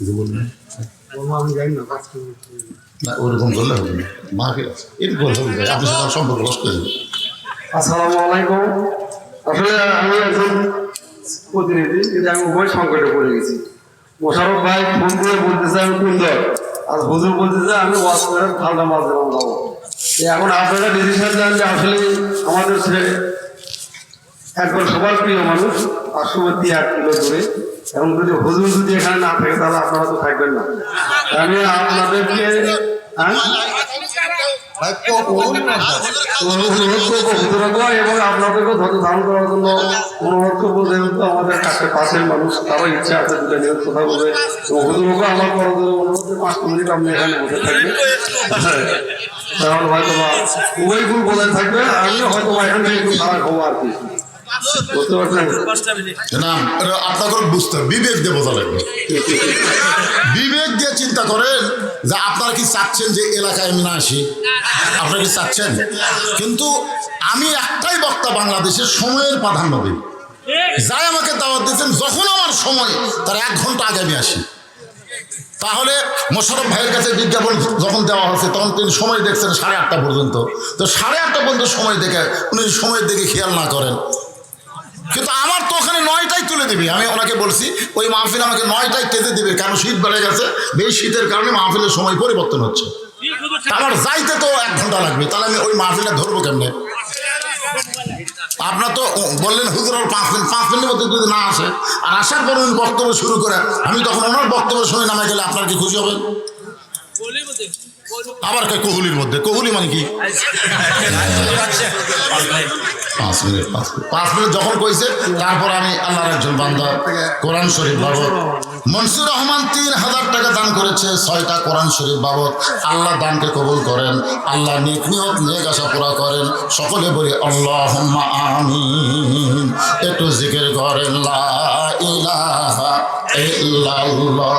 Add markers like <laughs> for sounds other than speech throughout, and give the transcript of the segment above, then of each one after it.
কিছু বলবেন আমি জানি না কাজ করি না ওরকম করলে হবে না। মাহফিল আছে। হবে। আপনি সাথে সম্পর্ক নষ্ট হয়ে যাবে। আসসালামু আলাইকুম। আসলে আমি একজন প্রতিনিধি কিন্তু আমি উভয় সংকটে পড়ে গেছি। মোশারফ ভাই ফোন করে বলতেছে আমি কুন্দর আর হুজুর বলতেছে আমি ওয়াশ করে মাছ দেবো যাব এই এখন আপনারা ডিসিশন দেন যে আসলে আমাদের ছেলে একবার সবার প্রিয় মানুষ সুমতি এক কিলো দূরে এবং যদি হুজুর যদি এখানে না থাকে, তাহলে আপনারা তো থাকবেন না। আমি আপনাদেরকে হ্যাঁ? এবং আপনাদেরকেও ধৈর্য ধারণ করার জন্য অনুরোধ করব, যেহেতু আমাদের কাছে পাশের মানুষ, তারও ইচ্ছা আছে দুটো নিয়ে কথা বলবে। এবং হুজুরকে আমার বড় ধরে অনুরোধ পাঁচ মিনিট আপনি এখানে বসে থাকবেন। তাহলে হয়তো বা উভয় গুণ বজায় থাকবে, আমিও হয়তো বা এখান থেকে একটু খারাপ হব আর কি। বুঝতে বিবেক দিয়ে দিয়ে চিন্তা করেন যে আপনারা কি চাচ্ছেন যে এলাকায় আমি আপনারা কি চাচ্ছেন? কিন্তু আমি একটাই বক্তা বাংলাদেশের সময়ের প্রাধান্য দিই। যাই আমাকে দাওয়াত দিয়েছেন, যখন আমার সময়, তার এক ঘণ্টা আগে আমি আসি। তাহলে মোশারফ ভাইয়ের কাছে বিজ্ঞাপন যখন দেওয়া হচ্ছে তখন তিনি সময় দেখছেন সাড়ে আটটা পর্যন্ত। তো সাড়ে আটটা পর্যন্ত সময় দেখে, উনি সময়ের দিকে খেয়াল না করেন। কিন্তু আমার তো ওখানে নয়টাই তুলে দেবে। আমি ওনাকে বলছি, ওই মাহফিল আমাকে নয়টায় কেঁদে দেবে কারণ শীত বেড়ে গেছে? বেশ শীতের কারণে মাহফিলের সময় পরিবর্তন হচ্ছে। আমার যাইতে তো এক ঘণ্টা লাগবে, তাহলে আমি ওই মাহফিলটা ধরবো কেমনে? আপনার তো বললেন হুজুর পাঁচ মিনিট, পাঁচ মিনিটের মধ্যে যদি না আসে, আর আসার পর উনি বক্তব্য শুরু করে, আমি তখন ওনার বক্তব্য শুনে নামে গেলে আপনার কি খুশি হবেন আবার কয় কোহলির মধ্যে? কোহলি মানে কি? <laughs> পাঁচ মিনিট পাঁচ মিনিট। যখন কইছে, তারপর আমি আল্লাহর একজন বান্দা কোরআন শরীফ বাবদ। মনসুর রহমান তিন হাজার টাকা দান করেছে, ছয়টা কোরআন শরীফ বাবদ। আল্লাহ দানকে কবুল করেন, আল্লাহ নিক নিয়ত নিয়ে আশা পুরা করেন। সকলে বলি আল্লাহ আমিন। একটু জিকির করেন, লা ইলাহা ইল্লাল্লাহ।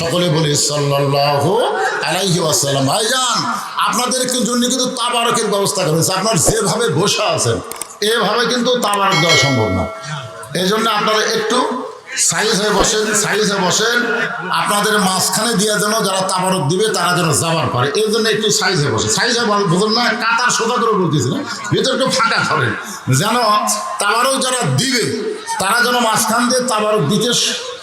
সকলে বলি সাল্লাল্লাহু আলাইহি ওয়াসাল্লাম। ভাইজান, আপনাদের জন্য কিন্তু তাবারকের ব্যবস্থা করেছে আপনার যেভাবে বসে আছেন, এভাবে কিন্তু তাবারক দেওয়া সম্ভব না। এই জন্য আপনারা একটু সাইজ হয়ে বসেন সাইজ হয়ে বসেন। আপনাদের মাঝখানে দিয়ে যেন যারা তাবারক দিবে, তারা যেন যাবার পারে। এর জন্য একটু সাইজ হয়ে বসে সাইজ হয়ে বুঝুন না, কাতার সোজা করে বলতেছে না, ভিতরে একটু ফাঁকা ধরেন। যেন তাবারক যারা দিবে, তারা যেন মাঝখান দিয়ে তাবারক দিতে